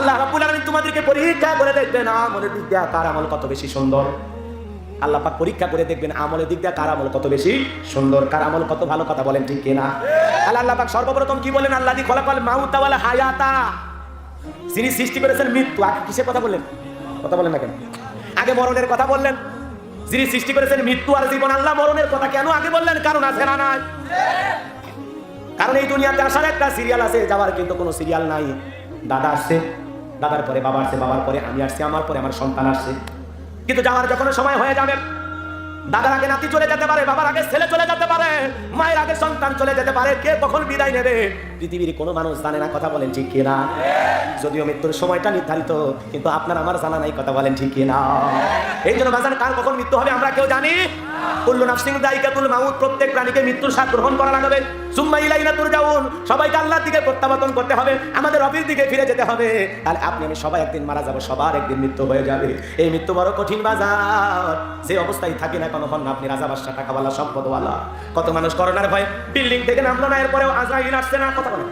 আল্লাহ রাব্বুল আলামিন তোমাদেরকে পরীক্ষা করে দেখবেন আমলের দিক দিয়ে কার আমল কত বেশি সুন্দর। আল্লাহ পাক পরীক্ষা করে দেখবেন আমলের দিক দিয়ে কার আমল কত বেশি সুন্দর। কার আমল কত ভালো কথা বলেন, ঠিক কিনা? আল্লাহ আল্লাহ পাক সর্বপ্রথম কি বলেন? আল্লাহ দি খলাকাল মাউতা ওয়াল হায়াতা। যিনি সৃষ্টি করেছেন মৃত্যু। আগে কিসের কথা বললেন? কথা বলেন না কেন? আগে মরণের কথা বললেন। যিনি সৃষ্টি করেছেন মৃত্যু আর জীবন, আল্লাহ মরণের কথা কেন আগে বললেন? কারণ আছে না নাই? কারণ এই দুনিয়াতে আসার একটা সিরিয়াল আছে, যাওয়ার কিন্তু কোনো সিরিয়াল নাই। দাদা আসছে। দাদার পরে বাবা আসছে বাবার পরে আমি আসছি, আমার পরে আমার সন্তান আসছে। কিন্তু যাওয়ার যখন সময় হয়ে যাবে দাদার আগে নাতি চলে যেতে পারে, বাবার আগে ছেলে চলে যেতে পারে, মায়ের আগে সন্তান চলে যেতে পারে, কে কখন বিদায় নেবে? পৃথিবীর কোনো মানুষ জানে না কথা বলেন ঠিক কিনা? যদিও মৃত্যুর সময়টা নির্ধারিত, কিন্তু আপনার আমার জানা নাই কথা বলেন ঠিক কিনা? এই জন্য বাজান কার কখন মৃত্যু হবে আমরা কেউ জানি? দায়িকাতুল প্রত্যেক প্রাণীকে মৃত্যুর গ্রহণ করা লাগবে। সুম্মা সবাইকে আল্লাহর দিকে প্রত্যাবর্তন করতে হবে, আমাদের অফিস দিকে ফিরে যেতে হবে। তাহলে আপনি, আমি সবাই একদিন মারা যাব, সবার একদিন মৃত্যু হয়ে যাবে। এই মৃত্যু বড় কঠিন বাজার, যে অবস্থায় থাকি না কোনো হন না আপনি রাজা বাদশা টাকাওয়ালা, সম্পদওয়ালা। কত মানুষ করোনার ভয় বিল্ডিং থেকে নামলো না, এরপরেও আজরাইল আসছে না, কথা বলে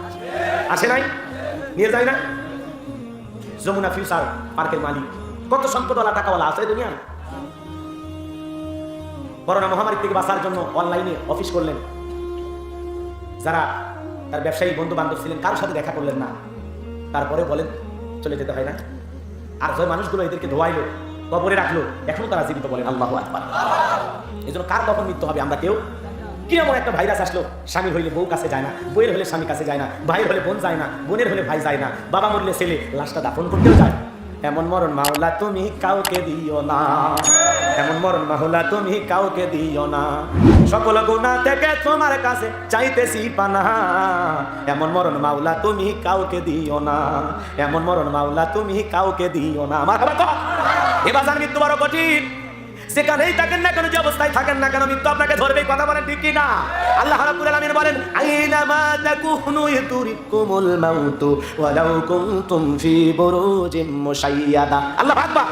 আসে নাই? নিয়ে যায় না? যমুনা ফিউচার পার্কের মালিক। কত সম্পদওয়ালা, টাকাওয়ালা আছে দুনিয়া করোনা মহামারী থেকে বাঁচার জন্য অনলাইনে অফিস করলেন। যারা তার ব্যবসায়ী বন্ধু বান্ধব ছিলেন, কারোর সাথে দেখা করলেন না। তারপরে বলেন, চলে যেতে হয় না। আর যে মানুষগুলো এদেরকে ধোয়াইলো কবরে রাখল, এখনও তারা জীবিত বলেন আল্লাহ আকবার। এই জন্য কার কখন মৃত্যু হবে? আমরা কেউ? কি এমন একটা ভাইরাস আসলো? স্বামী হইলে বউ কাছে যায় না বইয়ের হলে স্বামী কাছে যায় না, ভাইয়ের হলে বোন যায় না, বোনের হলে ভাই যায় না, বাবা মরলে ছেলে লাশটা দাফন করতেও যায়। এমন মরণ মাওলা তুমি কাউকে দিও না। এমন মরণ মাওলা তুমি কাউকে দিও না। সকল গুণা থেকে তোমার কাছে চাইতেছি পানা। এমন মরণ মাওলা তুমি কাউকে দিও না। এমন মরণ মাওলা তুমি কাউকে দিও না। আমার এবার জান মৃত্যু বড় কঠিন। সেখানেই থাকেন না কেন, যে অবস্থায় থাকেন না কেন মৃত্যু আপনাকে ধরবে কথা বলেন ঠিক কি না আল্লাহ রাব্বুল আলামিন বলেন আইনা মা তাকুনু ইতুরিকুমুল মাউতু ওয়ালাউ কুনতুম ফি বুরুজিম মুশাইয়াদা। আল্লাহ আকবার।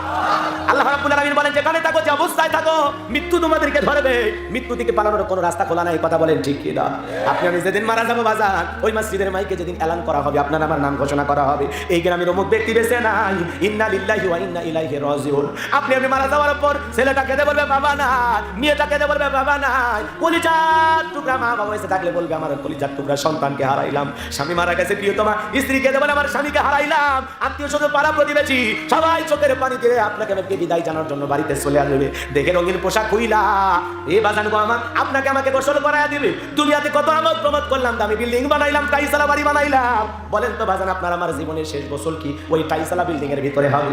আল্লাহ রাব্বুল আলামিন বলেন, যেখানে থাকো, যে অবস্থায় থাকো, মৃত্যু তোমাদেরকে ধরবে। মৃত্যু থেকে পালানোর কোনো রাস্তা খোলা নাই, কথা বলেন ঠিক কি না আপনি আমি যেদিন মারা যাব বাজার, ওই মসজিদের মাইকে যেদিন এলান করা হবে, আপনার আমার নাম ঘোষণা করা হবে। এই গ্রামের অমুক ব্যক্তি বেঁচে নাই। ইন্না লিল্লাহি ওয়া ইন্না ইলাইহি রাজিউন। আপনি আমি মারা যাওয়ার পর ছেলেটা বাবা নাই। বাবা নাই। কলিজার টুকরা মা বাবা এসে থাকলে বলবে, আমার কলিজার টুকরা সন্তানকে হারাইলাম। স্বামী মারা গেছে, প্রিয়তমা। আমার স্বামীকে হারাইলাম। আত্মীয় স্বজন পাড়া প্রতিবেশী। সবাই চোখের পানি দিয়ে আপনাকে আমাকে বিদায় জানার জন্য বাড়িতে চলে আসবে। দেখে রঙিন পোশাক খুইলা এ বাজান গো আমার, আপনাকে আমাকে গোসল করায় দিবে। দুনিয়াতে কত আমোদ প্রমোদ করলাম দামি বিল্ডিং বানাইলাম টাইসালা বাড়ি বানাইলাম। বলেন তো বাজান, আপনার আমার জীবনের শেষ গোসল কি? ওই টাইসালা বিল্ডিং এর ভিতরে হবে।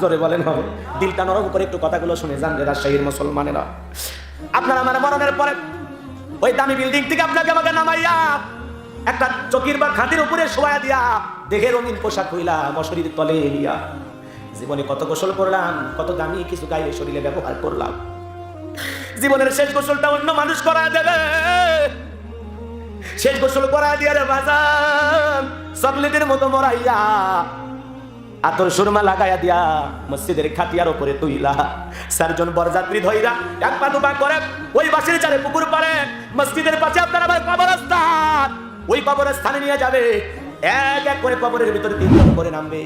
জোরে বলেন হবে দিলটা নরম করে একটু কথাগুলো শুনে যান রাজশাহীর মুসলমানেরা। আপনার আমার মরণের পরে ওই দামি বিল্ডিং থেকে আপনাকে আমাকে নামাইয়া একটা চকির বা খাতির উপরে শোয়া দিয়া দেখে রঙিন পোশাক হইলা মশারির তলে এলিয়া জীবনে কত গোসল করলাম, কত দামি কিছু গায়ে শরীরে ব্যবহার করলাম। জীবনের শেষ গোসলটা অন্য মানুষ করা দেবে। শেষ গোসল করা দিয়া রে বাজান, চকলেটের মতো মরাইয়া আতর সুরমা লাগাইয়া দিয়া মসজিদের খাটিয়ার উপরে তুইলা। চারজন বরযাত্রী ধইরা এক পা দুপা করে ওই বাসের চারে পুকুর পারে মসজিদের পাশে আপনার আবার কবরস্থান। ওই কবরস্থানে নিয়ে যাবে। এক এক করে কবরের ভিতরে তিনজন করে নামবে।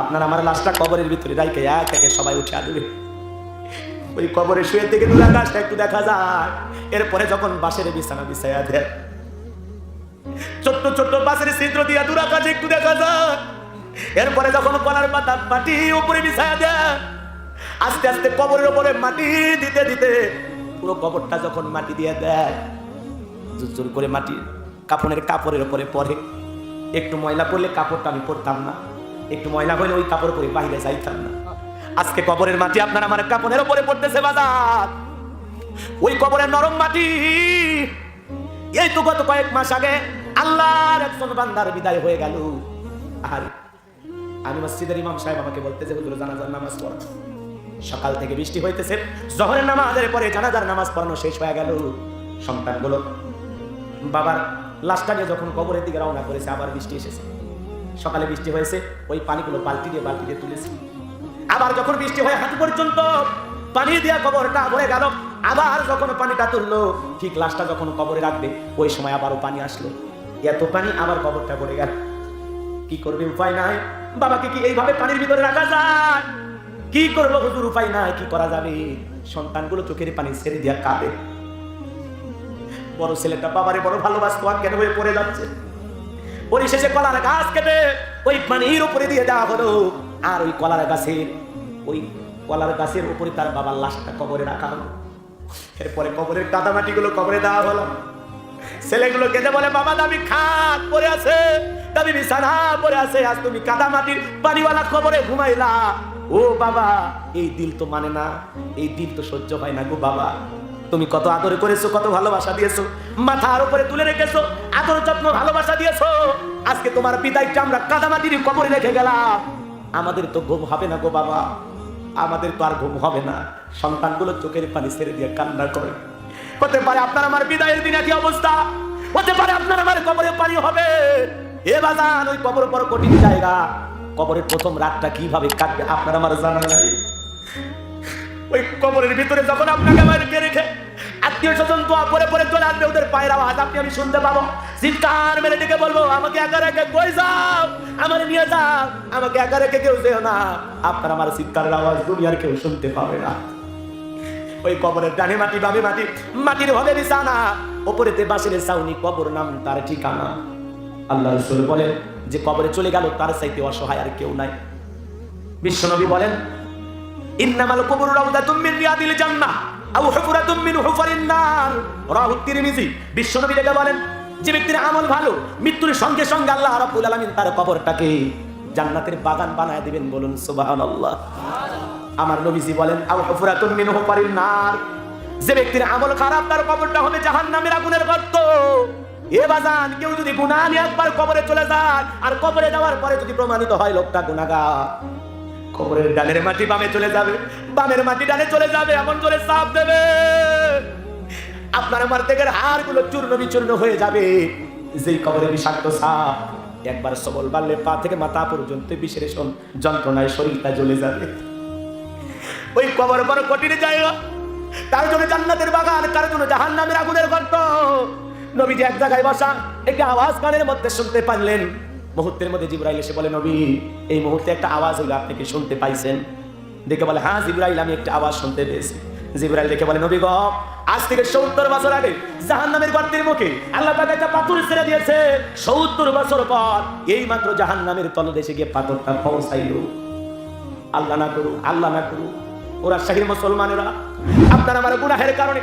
আপনার আমার লাশটা কবরের ভিতরে রাইকে এক একে সবাই উঠে আসবে ওই কবরে শুয়ে থেকে দূর আকাশটা একটু দেখা যায়। এরপরে যখন বাসের বিছানা বিছাইয়া দেয়, ছোট্ট ছোট্ট বাসের ছিদ্র দিয়া দূর আকাশে একটু দেখা যায়। এরপরে যখন কলার পাতা মাটি উপরে বিছায়া দেয়, আস্তে আস্তে কবরের উপরে মাটি দিতে দিতে পুরো কবরটা যখন মাটি দিয়ে দেয়, জোর করে মাটি কাপড়ের কাপড়ের উপরে পরে একটু ময়লা পড়লে কাপড়টা আমি পরতাম না, একটু ময়লা হলে ওই কাপড় পরে বাইরে যাইতাম না। আজকে কবরের মাটি আপনার আমার কাপড়ের উপরে পড়তেছে বাজার। ওই কবরের নরম মাটি এই তো গত কয়েক মাস আগে আল্লাহর একজন বান্দার বিদায় হয়ে গেল। আর আমি মসজিদের ইমাম সাহেব আমাকে বলতে যে হুজুর, জানাজার নামাজ পড়া। সকাল থেকে বৃষ্টি হইতেছে, জহরের নামাজের পরে জানাজার নামাজ পড়ানো শেষ হয়ে গেল। সন্তানগুলো বাবার লাশটা নিয়ে যখন কবরের দিকে রওনা করেছে, আবার বৃষ্টি এসেছে। সকালে বৃষ্টি হয়েছে, ওই পানিগুলো বালতি দিয়ে বালতি দিয়ে তুলেছে। আবার যখন বৃষ্টি হয় হাঁটু পর্যন্ত পানি দিয়া কবরটা ভরে গেল, আবার যখন পানিটা তুললো, ঠিক লাশটা যখন কবরে রাখবে, ওই সময় আবারও পানি আসলো। এত পানি আবার কবরটা ভরে গেল। কি করবে উপায় নাই? বাবাকে কি এইভাবে পানির ভিতরে রাখা যায়? কি করব হুজুর, উপায় নাই, কি করা যাবে? সন্তানগুলো চোখের পানি ছেড়ে দিয়া কাঁদে। বড় ছেলেটা বাবারে বড় ভালোবাসতো কেন হয়ে পড়ে যাচ্ছে। পরিশেষে কলার গাছ কেটে ওই পানির উপরে দিয়ে দেওয়া হলো। আর ওই কলার গাছের ওই কলার গাছের উপরে তার বাবার লাশটা কবরে রাখা হলো। এরপরে কবরের কাদামাটি গুলো কবরে দেওয়া হলো। ছেলেগুলো কেঁদে বলে, বাবা দাবি খাত পরে আছে। দাবি বিছানা পরে আছে, আজ তুমি কাদামাটির পানিওয়ালা কবরে ঘুমাইলা। ও বাবা, এই দিল তো মানে না, এই দিল তো সহ্য হয় না গো বাবা। তুমি কত আদর করেছ, কত ভালোবাসা দিয়েছ, মাথার উপরে তুলে রেখেছো, আদর, যত্ন, ভালোবাসা দিয়েছ। আজকে তোমার পিতাইটা আমরা কাদামাটির কবরে রেখে গেলাম। আমাদের তো ঘুম হবে না গো বাবা, আমাদের তো আর ঘুম হবে না। সন্তানগুলো চোখের পানি ছেড়ে দিয়ে কান্না করে। হতে পারে আপনার আমার বিদায়ের দিনে কি অবস্থা? হতে পারে আপনার আমার কবরে পানি হবে। এ বাজান ওই কবর বড় কঠিন জায়গা। কবরের প্রথম রাতটা কীভাবে কাটবে, আপনার আমার জানা নাই। ওই কবরের ভিতরে যখন আপনাকে আমাকে রেখে আত্মীয় স্বজন তো পরে পরে চলে আসবে, ওদের পায়ের আওয়াজ আপনি আমি শুনতে পাবো। চিৎকার মেরে ডেকে বলব, আমাকে একা রেখে কই যাও? আমার নিয়ে যাও। আমাকে একা রেখে কেউ যেও না। আপনার আমার চিৎকারের আওয়াজ দুনিয়ার কেউ শুনতে পাবে না। ওই কবরের ডানে মাটি, বামে মাটি, মাটির হবে বিছানা, ওপরেতে বাসের ছাউনি, কবর নাম তার ঠিকানা। আল্লাহ রসুল বলেন, যে কবরে চলে গেল, তার চাইতে অসহায় আর কেউ নাই। বিশ্বনবী বলেন, ইন্নামাল কবর রাউদাতুম মিন রিয়াদিল জান্নাহ, আও হুফরাতুম মিন হুফারিন নার। রাহু তিরমিজি বিশ্বনবী লেগে বলেন, যে ব্যক্তির আমল ভালো, মৃত্যুর সঙ্গে সঙ্গে আল্লাহ রাব্বুল আলামিন তার কবরটাকে জান্নাতের বাগান বানায় দিবেন বলুন, সুবহানাল্লাহ। আমার নবীজি বলেন, আও হুফরাতুম মিন হুফারিন নার। যে ব্যক্তির আমল খারাপ, তার কবরটা হবে জাহান্নামের আগুনের গর্ত। এ বাজান, কেউ যদি গুনাহ নিয়ে একবার কবরে চলে যায়, আর কবরে যাওয়ার পরে যদি প্রমাণিত হয় লোকটা গুনাহগার। কবরের ডানের মাটি বামে চলে যাবে, বামের মাটি ডানে চলে যাবে, এমন করে চাপ দেবে। আপনার আমার থেকে হাড়গুলো চূর্ণ বিচূর্ণ হয়ে যাবে। যেই কবরে বিষাক্ত সাপ, একবার সবল বাড়লে পা থেকে মাথা পর্যন্ত বিশ্লেষণ যন্ত্রণায় শরীরটা জ্বলে যাবে। ওই কবর বড় কঠিন জায়গা। তার জন্য জান্নাতের বাগান কার জন্য জাহান নামের আগুনের গর্ত। নবীজি এক জায়গায় বসা, একটি আওয়াজ কানের মধ্যে শুনতে পারলেন। মুহূর্তের মধ্যে জিব্রাইল এসে বলে, নবী, এই মুহূর্তে একটা আওয়াজ হইল, আপনি কি শুনতে পাইছেন? দেখে বলে হ্যাঁ জিব্রাইল, আমি একটা আওয়াজ শুনতে পেয়েছি। জিব্রাইল দেখে বলে, নবী গ, আজ থেকে সত্তর বছর আগে জাহান নামের গর্তের মুখে আল্লাহ একটা পাথর ছেড়ে দিয়েছে। সত্তর বছর পর এই মাত্র জাহান নামের তলদেশে গিয়ে পাথরটা পৌঁছাইল। আল্লাহ না করুক, আল্লাহ না করুক, ওরা শাহীর মুসলমানেরা, আপনার আমার গুনাহের কারণে,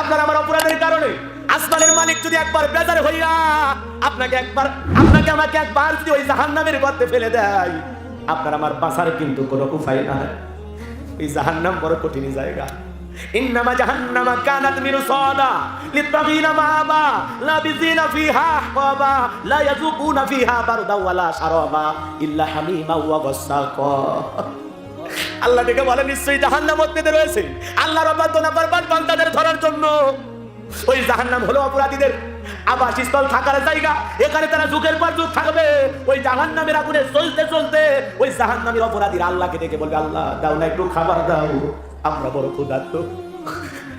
আপনার আমার অপরাধের কারণে আসমানের মালিক যদি একবার বেজার হইয়া আপনাকে একবার, আপনাকে আমাকে একবার যদি ওই জাহান্নামের গর্তে ফেলে দেয়, আপনার আমার বাঁচার কিন্তু কোনো উপায় নাই। এই জাহান্নাম বড় কঠিন জায়গা। আল্লাহ ডেকে বলে নিশ্চয়ই জাহান্নাম মধ্যে রয়েছে। আল্লাহ বান্দাদের ধরার জন্য ওই জাহান্নাম হলো অপরাধীদের আবাসস্থল থাকার জায়গা। এখানে তারা যুগের পর যুগ থাকবে। ওই জাহান্নামের আগুনে চলতে চলতে ওই জাহান্নামের অপরাধীর আল্লাহকে ডেকে বলবে, আল্লাহ, দাও না একটু খাবার দাও। আমরা বড় ক্ষুধার্ত।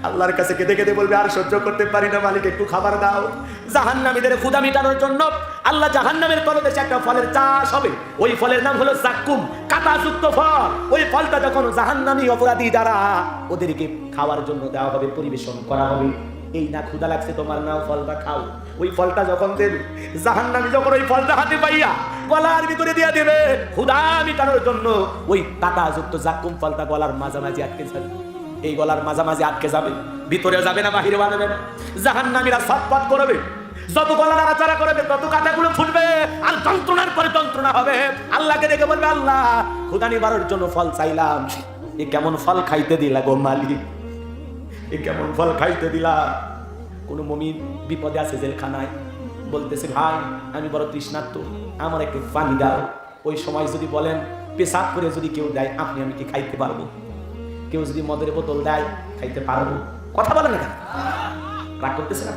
আল্লাহর কাছে কেঁদে কেঁদে বলবে, আর সহ্য করতে পারি না মালিক, একটু খাবার দাও। জাহান্নামীদের ক্ষুধা মিটানোর জন্য আল্লাহ জাহান জাহান্নামের তলদেশে একটা ফলের চাষ হবে। ওই ফলের নাম হলো জাক্কুম, কাঁটাযুক্ত ফল। ওই ফলটা যখন জাহান্নামী অপরাধী যারা ওদেরকে খাওয়ার জন্য দেওয়া হবে, পরিবেশন করা হবে। এই না ক্ষুদা লাগছে তোমার, নাও ফলটা খাও। ওই ফলটা যখন দেবে, জাহান্নামী যখন ওই ফলটা হাতে পাইয়া গলার ভিতরে দিয়ে দেবে, ক্ষুধা মিটানোর জন্য ওই কাঁটাযুক্ত জাকুম ফলটা গলার মাঝামাঝি আটকে যাবে। এই গলার মাঝামাঝি আটকে যাবে ভিতরে যাবে না বাহিরে বানাবে না। জাহান্নামীরা সৎপথ করবে। যত গলা নাড়াচাড়া করবে, তত কাঁটাগুলো ফুটবে, আর যন্ত্রণার পরে যন্ত্রণা হবে। আল্লাহকে দেখে বলবে, আল্লাহ ক্ষুদা নিবারণ জন্য ফল চাইলাম। এ কেমন ফল খাইতে দিলা গো মালিক? এ কেমন ফল খাইতে দিলা? কোন মমিন বিপদে আছে জেলখানায়। বলতেছে, ভাই, আমি বড় তৃষ্ণার্ত, আমার একটু পানি দাও। ওই সময় যদি বলেন, পেশাব করে যদি কেউ দেয়, আপনি আমি কি খাইতে পারব? কেউ যদি মদের বোতল দেয়, খাইতে পারব। কথা বলেন না রাগ করতেছে না?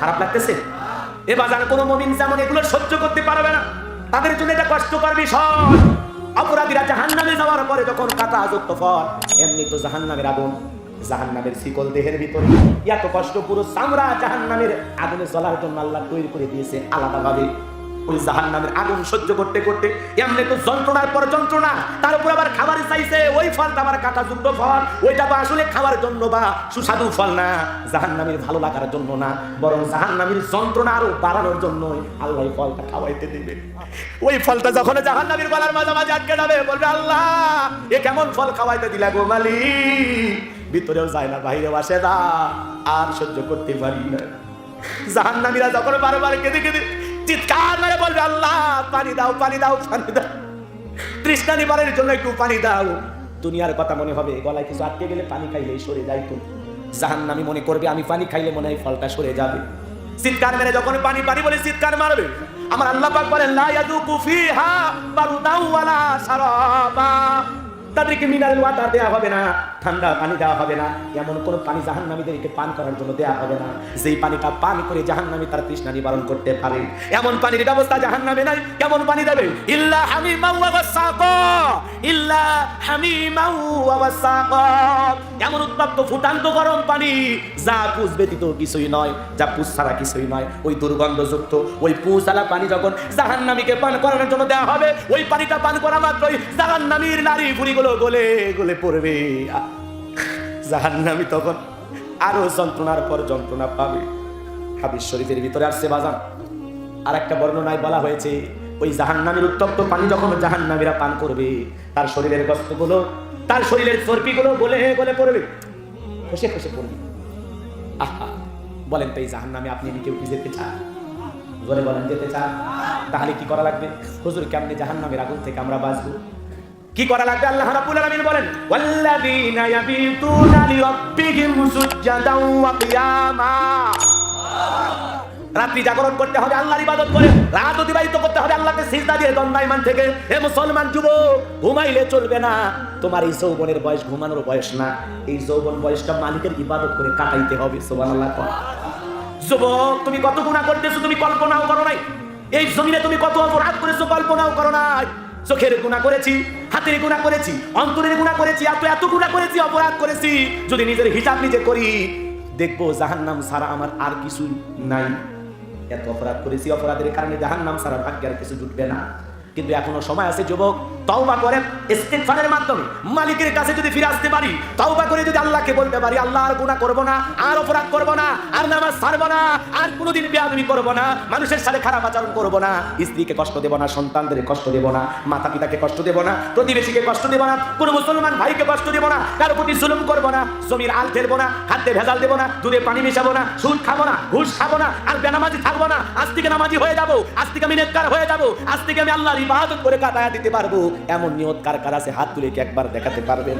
খারাপ লাগতেছে? এ বাজার কোনো মমিন যেমন এগুলো সহ্য করতে পারবে না, তাদের জন্য এটা কষ্টকর বিষয়। অপরাধীরা জাহান্নামে যাওয়ার পরে যখন কাটা যুক্ত ফল, এমনি তো জাহান্নামের আগুন। জাহান্নামের শিকল দেহের ভিতরে। এত কষ্ট পুরো চামড়া জাহান্নামের আগুনে জ্বলার জন্য আল্লাহ তৈরি করে দিয়েছে আলাদাভাবে। ওই জাহান্নামের আগুন সহ্য করতে করতে এমনি তো যন্ত্রণার পর যন্ত্রণা, তার উপর আবার খাবার চাইছে, ওই ফলটা আবার কাটা যুক্ত ফল, ওইটা বা আসলে খাওয়ার জন্য বা সুস্বাদু ফল না। জাহান্নামের ভালো লাগার জন্য না, বরং জাহান্নামের যন্ত্রণা আরও বাড়ানোর জন্য আল্লাহ ওই ফলটা খাওয়াইতে দেবে। ওই ফলটা যখন জাহান্নামের গলার মাঝামাঝি আটকে যাবে, বলবে, আল্লাহ, এ কেমন ফল খাওয়াইতে দিলা গো মালিক? ভিতরেও যায় না, বাইরেও আসে না। আর সহ্য করতে পারি না। জাহান্নামীরা যখন বারবার কেঁদে কেঁদে চিৎকার মেরে বলবে, আল্লাহ, পানি দাও পানি দাও পানি দাও। তৃষ্ণা নিবারের জন্য একটু পানি দাও। দুনিয়ার কথা মনে হবে, গলায় কিছু আটকে গেলে পানি খাইলে সরে যাইতো জাহান্নামী মনে করবে, আমি পানি খাইলে মনে হয় ফলটা সরে যাবে। চিৎকার মেরে যখন পানি পানি বলে চিৎকার মারবে, আমার আল্লাহ পাক বলেন, লা ইয়াদুকু ফিহা সারাবা তাদেরকে মিনারেল ওয়াটার দেওয়া হবে না, ঠান্ডা পানি দেওয়া হবে না, এমন কোন পানি জাহান্নামীদেরকে পান করার জন্য দেওয়া হবে না। যেই পানিটা পান করে জাহান্নামী তার তৃষ্ণা নিবারণ করতে পারে। এমন পানির ব্যবস্থা জাহান্নামে নাই, কেমন পানি দেবে? ইল্লা হামিমা ওয়া ওয়াসাকা, ইল্লা হামিমা ওয়া ওয়াসাকা। এমন উত্তপ্ত ফুটান্ত গরম পানি, যা পুষ ব্যতীত কিছুই নয়, যা পুষ ছাড়া কিছুই নয়। ওই দুর্গন্ধযুক্ত, ওই পুষালা পানি যখন জাহান্নামীকে পান করানোর জন্য দেওয়া হবে, ওই পানিটা পান করা মাত্রই জাহান্নামীর নারী ফুরিগুলো গলে গলে পড়বে। জাহান্নামী তখন আরও যন্ত্রণার পর যন্ত্রণা পাবে। হাদিস শরীফের ভিতরে আসছে বাজান। আর একটা বর্ণনায় বলা হয়েছে, ওই জাহান্নামের উত্তপ্ত পানি যখন জাহান্নামীরা পান করবে, তার শরীরের গস্তগুলো, তার শরীরের চর্বিগুলো গলে গলে পড়বে। খসে খসে পড়বে। আহা, বলেন তো এই জাহান্নামে আপনি কেউ কি যেতে চান? বলে বলেন, যেতে চান? তাহলে কি করা লাগবে? হুজুর, কেমনে জাহান্নামের আগুন থেকে আমরা বাঁচবো? কি করা লাগবে? আল্লাহ রাব্বুল আলামিন বলেন, ওয়াল্লাযীনা ইয়াবিতুনা লিরাব্বিহিম সুজদান ওয়া কিয়ামা। রাত্রি জাগরণ করতে হবে, আল্লাহর ইবাদত করে, রাত অতিবাহিত করতে হবে, আল্লাহকে সিজদা দিয়ে দণ্ডায়মান থেকে। হে মুসলমান যুবক, ঘুমাইলে চলবে না। তোমার এই যৌবনের বয়স, ঘুমানোর বয়স না। এই যৌবন বয়সটা মালিকের ইবাদত করে কাটাইতে হবে, সুবহানাল্লাহ যুবক, তুমি কত গুনাহ করতেছো, তুমি কল্পনাও করো নাই। এই জমিনে তুমি কত অপরাধ করেছ, কল্পনাও করো নাই। চোখের গুণা করেছি, হাতের গুণা করেছি, অন্তরের গুণা করেছি, এত এত গুণা করেছি, অপরাধ করেছি। যদি নিজের হিসাব নিজে করি, দেখব জাহান নাম সারা আমার আর কিছু নাই। এত অপরাধ করেছি অপরাধের কারণে জাহান্নাম সারা ভাগ্যে আর কিছু জুটবে না। কিন্তু এখনও সময় আছে, যুবক। তওবা করেন ইস্তিগফারের মাধ্যমে মালিকের কাছে যদি ফিরে আসতে পারি, তওবা করে যদি আল্লাহকে বলতে পারি, আল্লাহ আর গুনাহ করব না, আর অপরাধ করব না, আর নামাজ ছাড়ব না, আর কোনোদিন বেয়াদবি করব না, মানুষের সাথে খারাপ আচরণ করব না, স্ত্রীকে কষ্ট দেব না সন্তানদের কষ্ট দেব না মাতা পিতাকে কষ্ট দেব না, প্রতিবেশীকে কষ্ট দেব না, কোনো মুসলমান ভাইকে কষ্ট দেব না, কারও প্রতি জুলুম করব না, জমির আল ফেলব না হাতে ভেজাল দেব না, দুধে পানি মেশাবো না, সুদ খাব না, ঘুষ খাব না, আর বেনামাজি থাকব না, আজ থেকে নামাজি হয়ে যাব, আজ থেকে আমি নেককার হয়ে যাব, আজ থেকে আমি আল্লাহর ইবাদত করে কাটায়া দিতে পারব। এমন নিয়ত কার কার আছে? হাত তুলে কি একবার দেখাতে পারবেন?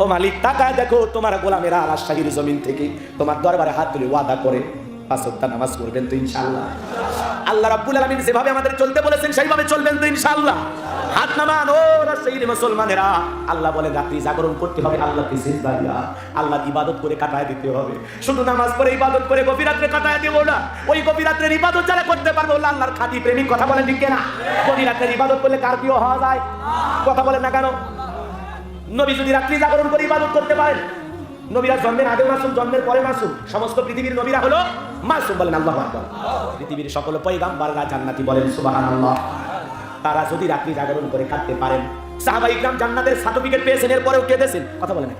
ও মালিক, তাকায় দেখো তোমার গোলামেরা রাজশাহীর জমিন থেকে। তোমার দরবারে হাত তুলে ওয়াদা করে। পাঁচটা নামাজ পড়বেন তো ইনশাআল্লাহ। আল্লাহ রাব্বুল আলামিন যেভাবে আমাদের চলতে বলেছেন, সেইভাবে চলবেন তো ইনশাআল্লাহ। হাত নামান, ও রাজশাহীর মুসলমানেরা, আল্লাহ বলে, রাত্রি জাগরণ করতে হবে আল্লাহকে সিজদা দিয়া। আল্লাহর ইবাদত করে কাটায় দিতে হবে। শুধু নামাজ পড়ে ইবাদত করে গভীর রাত্রে কাটায় দেবো না, ওই গভীর রাত্রের ইবাদত যারা করতে পারবে আল্লাহর খাঁটি প্রেমিক কথা বলেন ঠিক না গভীর রাত্রের ইবাদত করলে কার প্রিয় হওয়া যায়? কথা বলেন না কেন? নবী যদি রাত্রি জাগরণ করে ইবাদত করতে পারেন নবীরা জন্মের আগে মাসুম, জন্মের পরে মাসুম। সমস্ত পৃথিবীর নবীরা হলো মাসুম বলেন আল্লাহ পৃথিবীর সকল পয়গাম্বাররা জান্নাতি বলেন, সুবহানাল্লাহ। তারা যদি রাত্রি জাগরণ করে কাটতে পারেন। সাহাবাহিক ইকরাম জান্নাতের সার্টিফিকেট পেয়েছেন, এরপরেও কেঁদেছেন। কথা বলেন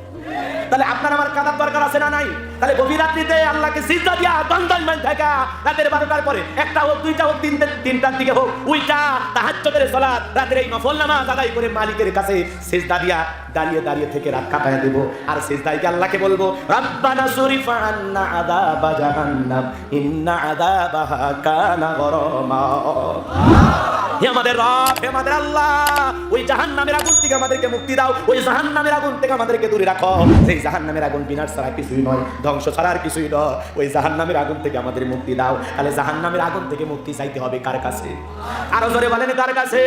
তাহলে আপনার আমার কাদার দরকার আছে না নাই? তাহলে গভীর রাত্রিতে আল্লাহকে সিজদা দিয়া মান থাকা রাতের বারোটার পরে একটা হোক, দুইটা হোক, তিনটে, তিনটার দিকে হোক উইটা তাহাজ্জুদের সালাত, রাতের এই নফল নামাজ আদায় করে মালিকের কাছে সিজদা দিয়া দাঁড়িয়ে দাঁড়িয়ে থেকে রাত কাটায় দেব। আর সিজদায় গিয়ে আল্লাহকে বলব, রাব্বানা সুরিফা আন্না আযাবা জাহান্নাম, ইন্না কানা গরামা। হে আমাদের রব, হে আমাদের আল্লাহ, ওই জাহান্নামের আগুন থেকে আমাদেরকে মুক্তি দাও, ওই জাহান্নামের আগুন থেকে আমাদেরকে দূরে রাখো। সেই জাহান্নামের আগুন বিনাশ ছাড়া কিছুই নয়, ধ্বংস ছাড়া আর কিছুই নয়। ওই জাহান্নামের আগুন থেকে আমাদের মুক্তি দাও। তাহলে জাহান্নামের আগুন থেকে মুক্তি চাইতে হবে কার কাছে? আরও জোরে বলেন কার কাছে?